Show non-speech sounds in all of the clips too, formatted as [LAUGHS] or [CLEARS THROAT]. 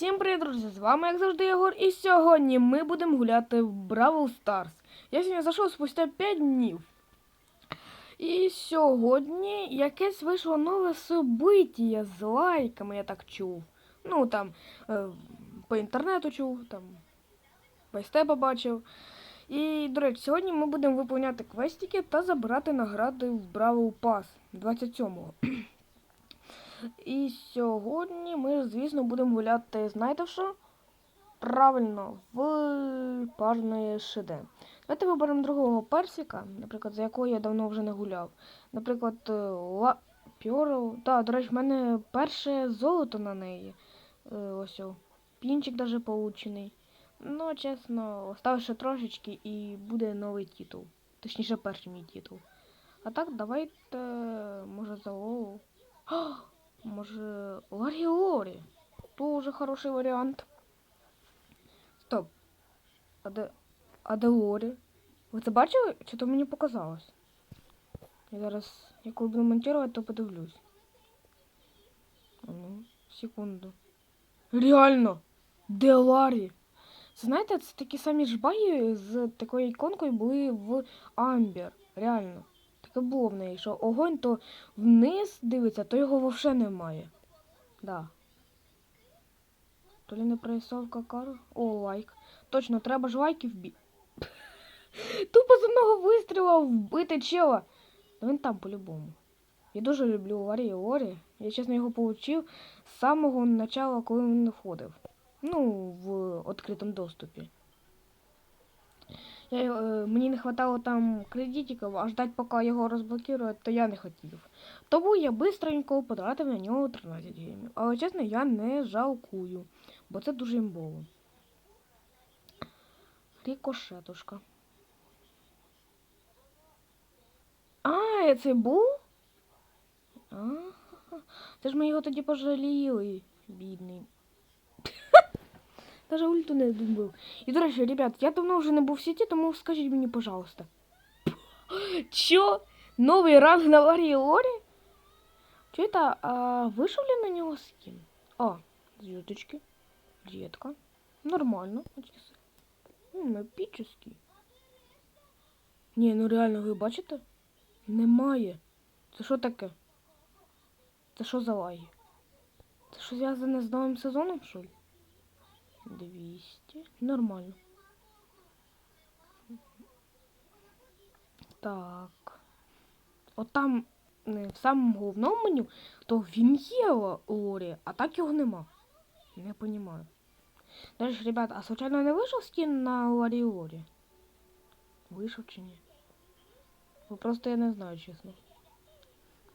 Всім привіт, друзі! З вами, як завжди, Єгор, і сьогодні ми будемо гуляти в Бравл Старс. Я сьогодні зайшов спустя 5 днів. І сьогодні якесь вийшло нове собиття з лайками, я так чув. Ну там е, по інтернету чув, там весь те побачив. І, до речі, сьогодні ми будемо виповняти квестики та забирати награди в Бравл Пас 27-го. І сьогодні ми, звісно, будемо гуляти, знаєте що? Правильно, в парне ШД. Давайте виберемо другого персика, наприклад, за якого я давно вже не гуляв. Наприклад, е, Ла... Пьорл. Так, до речі, в мене перше золото на неї. Е, Ось о. Пінчик даже получений. Ну, чесно, осталось ще трошечки і буде новий титул. Точніше, перший мій титул. А так, давайте, може, за Лолу. А! Може, Ларі Лорі. Тоже хороший варіант. Стоп. А де. А де Лорі? Ви це бачили? Чи то мені показалось? Я зараз, як буду монтувати, то подивлюсь. А Ну, секунду. Реально! Де Ларі? Це, знаєте, це такі самі жбаї з такою іконкою були в Амбер. Реально. Таке було в неї, що огонь то вниз дивиться, то його вовше немає. Да. То ли не прорисовка кару? О, лайк. Точно, треба ж лайків бі. [LAUGHS] Тупо з одного вистріла вбити чела. Він там по-любому. Я дуже люблю Ларі Лорі. Я, чесно, його получив з самого начала, коли він не входив. Ну, в відкритому доступі. Я, е, мені не хватало там кредитиків, а ждать, поки його розблокують, то я не хотів. Тому я бистренько потратив на нього 13 гривень. Але чесно, я не жалкую, бо це дуже імбово. Рікошетушка. А, це був? А, це ж ми його тоді пожаліли, бідний. Даже ульту не добив. І, до речі, ребят, я давно вже не був в сіті, тому скажіть мені, пожалуйста. Чо? Новий ранг на Ларі Лорі? Чо это? А, вийшов ли на нього скін? А, зв'язочки. Дітка. Нормально. М, епічний. Ні, ну реально, ви бачите? Немає. Це що таке? Це що за лаги? Це що зв'язане з новим сезоном, що ли? 200. Нормально. Так. От там в самому головному меню, то він є Лорі, а так його нема. Не. До речі, ребята, а случайно не вийшов скін на Ларі Лорі? Вийшов чи ні? Бо просто я не знаю, чесно.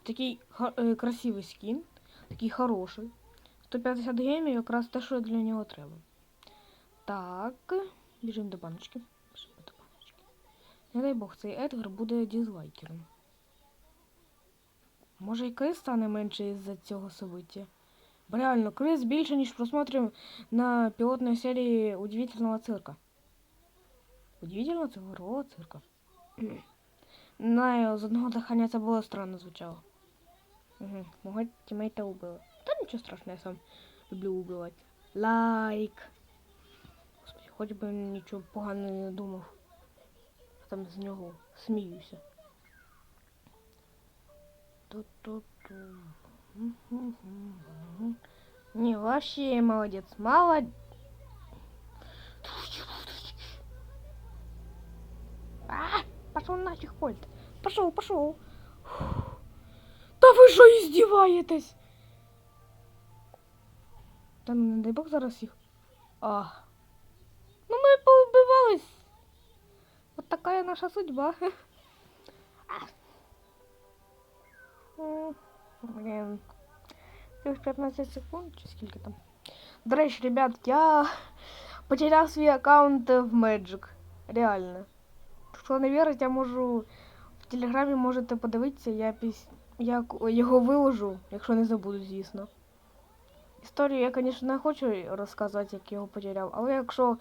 Такий е, красивий скін, такий хороший. 150 геймів якраз те, що для нього треба. Так, біжимо до баночки. Біжимо до баночки. Не дай Бог, цей Едгар буде дізлайкером. Може і Крис стане менше із-за цього собиття. Бо реально, Крис більше, ніж просмотрів на пілотної серії Удивительного цирка. Удивительного цього цирка. Знаю, [CLEARS THROAT] з одного дихання це було странно звучало. Угу. Мого тімейта убили. Та нічого страшного, я сам люблю убивати. Лайк. Хоч би нічого поганого не думав. Там з нього сміюся. Не, вообще молодец. Молодец. А, пошел нафиг, Польт. Пошел, пошел. Да вы что издеваетесь? Та ну дай Бог зараз їх. А. Ну ми поубивались. Вот такая наша судьба. Блін. Плюс 15 секунд, чи скільки там. До речі, ребят, я потеряв свій аккаунт в Magic. Реально. Хто не вірить, я можу в телеграмі можете подивитися, я піс... я його виложу, якщо не забуду, звісно. Історію я, звісно, не хочу розказувати, як його потеряв, але якщо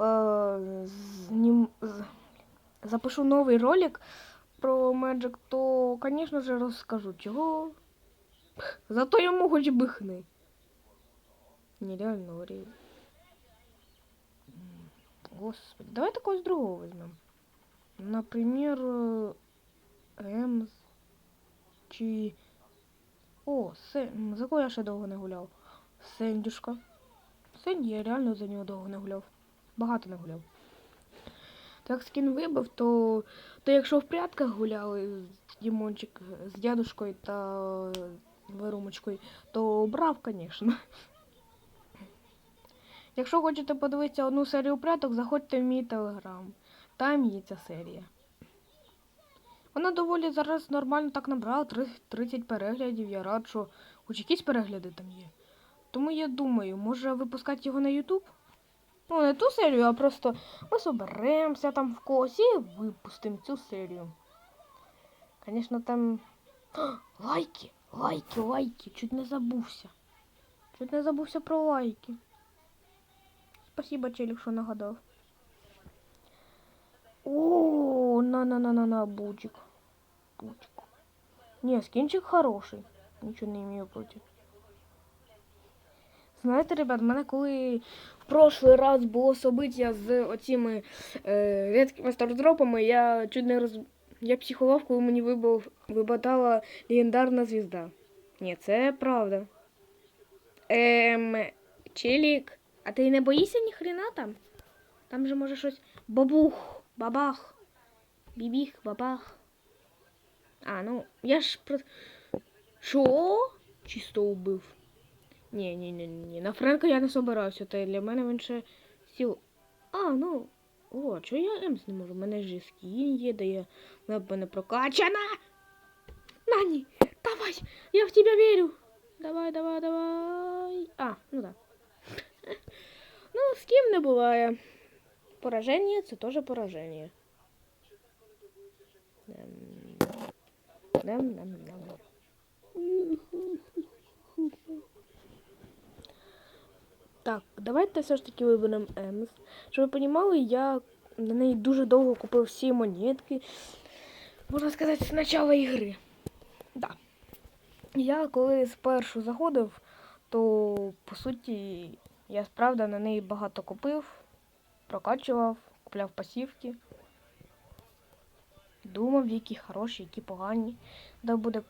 е, знім... з- запишу новий ролик про Magic, то, звісно ж, розкажу чого. Зато йому хоч би хни. Нереально говорю. Господи, давай такой с другого возьмем. Например, э, Емс чи... О, Сен... за кого я ще довго не гуляв? Сендюшка. Сенді я реально за нього довго не гуляв. Багато не гуляв. Так скін вибив, то, то якщо в прятках гуляли з Дімончик, з дядушкою та Верумочкою, то брав, звісно. Якщо хочете подивитися одну серію пряток, заходьте в мій телеграм. Там є ця серія. Вона доволі зараз нормально так набрала 30 переглядів. Я рад, що хоч якісь перегляди там є. Тому я думаю, може випускати його на Ютуб? Ну, не ту серію, а просто ми соберемося там в когось і випустимо цю серію. Звісно, там. [GASPS] Лайки! Лайки, лайки! Чуть не забувся. Чуть не забувся про лайки. Спасибо, челік, що нагадав. О, на-на-на-на-на, бучик. Бучик. Не, скинчик хороший. Нічого не имею проти. Знаєте, ребят, в мене коли в прошлий раз було собиття з оціми е, рідкими стардропами, я чуть не роз... Я психував, коли мені вибив, вибатала легендарна звізда. Ні, це правда. Ем, Челік, а ти не боїшся ні хрена там? Там же може щось бабух, бабах, бібіх, бабах. А, ну, я ж про. Що? Чисто убив. Ні, ні, ні, ні. На Френка я не собирався, та для мене він ще сіл. А, ну. О, чого я Емс не можу? У мене ж скін є, де я вона не прокачана. Нані, давай, я в тебя верю. Давай, давай, давай. А, ну да. Ну, з ким не буває. Пораження це теж пораження. Дам, дам, дам. Так, давайте все ж таки виберемо Емс. Щоб ви розуміли, я на неї дуже довго купив всі монетки. Можна сказати, з початку ігри. Да. Я коли спершу заходив, то по суті я справді на неї багато купив, прокачував, купляв пасівки. Думав, які хороші, які погані. Да буде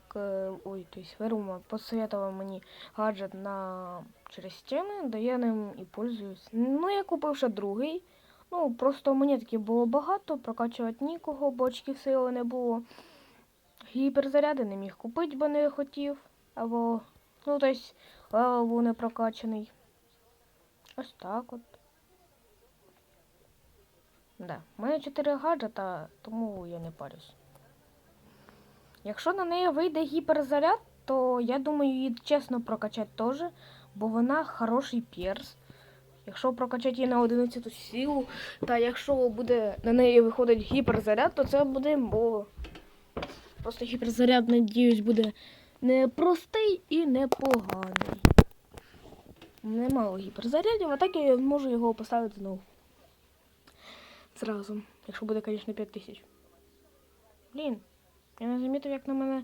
ой, то есть Верума посоветував мені гаджет на через стіни, да я ним і пользуюсь. Ну, я купив ще другий. Ну, просто монетки було багато, прокачувати нікого, бочків сили не було. Гіперзаряди не міг купити, бо не хотів. Або, ну, тобто, левел був не прокачаний. Ось так от. Да. У мене 4 гаджета, тому я не парюсь. Якщо на неї вийде гіперзаряд, то я думаю її чесно прокачати теж, бо вона хороший перс. Якщо прокачати її на 11 силу, та якщо буде на неї виходить гіперзаряд, то це буде бо просто гіперзаряд, надіюсь, буде не простий і не поганий. Немало гіперзарядів, а так я можу його поставити знову. Зразу. Якщо буде, звісно, 5 тисяч. Блін, я не замітив, як на мене.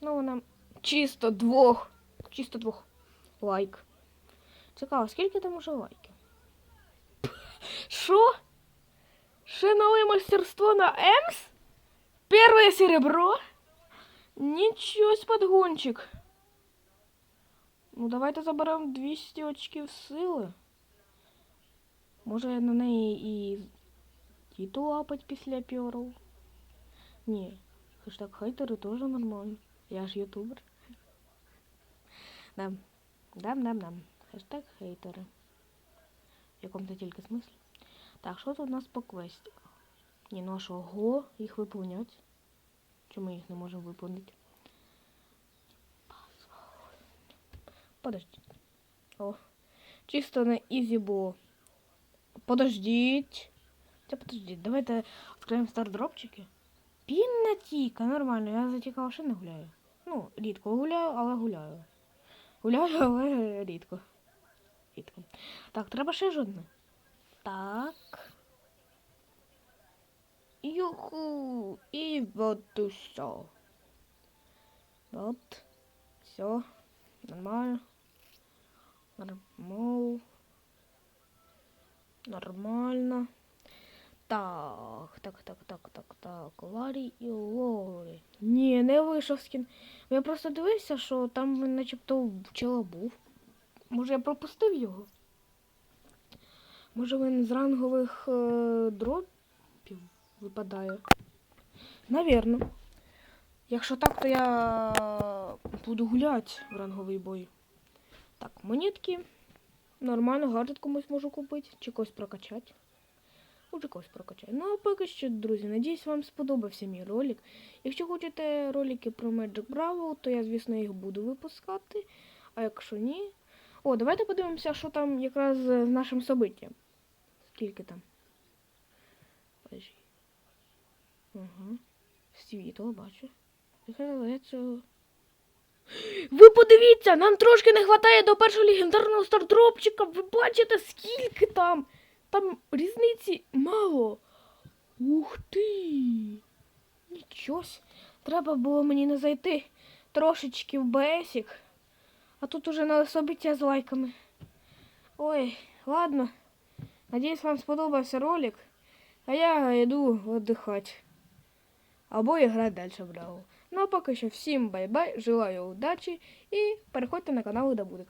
Ну, вона чисто двох. Чисто двох. Лайк. Цікаво, скільки там уже лайків? [LAUGHS] Що? Ще нове мастерство на Емс? Первое серебро? Нічого подгончик. Ну, давайте заберемо 200 очків сили. Може на неї і тіту лапать після пьору? Ні, хештаг хейтери теж нормально. Я ж ютубер. Дам. Дам, дам, дам. Хештаг хейтери. В якому-то тільки смислі. Так, що тут у нас по квесті? Ні, ну а що, го, їх виповнять. Чому ми їх не можемо виповнити? Подождіть. О. Чисто на ізі було. Подождіть. Та подождіть, давайте відкриємо стардропчики. Пінна тіка, нормально, я за тіка ще не гуляю. Ну, рідко гуляю, але гуляю. Гуляю, [LAUGHS] але рідко. Рідко. Так, треба ще жодне. Так. Юху! І вот усе. Вот. Все. Нормально. Нормал. Нормально. Так, так, так, так, так, так. Ларі і Лорі. Ні, не вийшов скін. Я просто дивився, що там начебто вчила був. Може я пропустив його? Може він з рангових е, дропів випадає? Навірно. Якщо так, то я буду гуляти в ранговий бой. Так, монетки. Нормально, гаджет комусь можу купити, чи когось прокачати. Може когось прокачаю. Ну а поки що, друзі, надіюсь, вам сподобався мій ролик. Якщо хочете ролики про Magic Bravo, то я, звісно, їх буду випускати. А якщо ні. О, давайте подивимося, що там якраз з нашим собиттям. Скільки там? Ага. Світло, бачу. Яке називається. Ви подивіться, нам трошки не вистачає до першого легендарного стардропчика. Ви бачите, скільки там? Там різниці мало. Ух ти. Нічось. Треба було мені не зайти трошечки в бесік. А тут уже на собиття з лайками. Ой, ладно. Надіюсь, вам сподобався ролик. А я йду віддихати. Або грати далі в Бравл. Ну а поки що всім бай-бай, желаю удачі і переходьте на канал Добудик.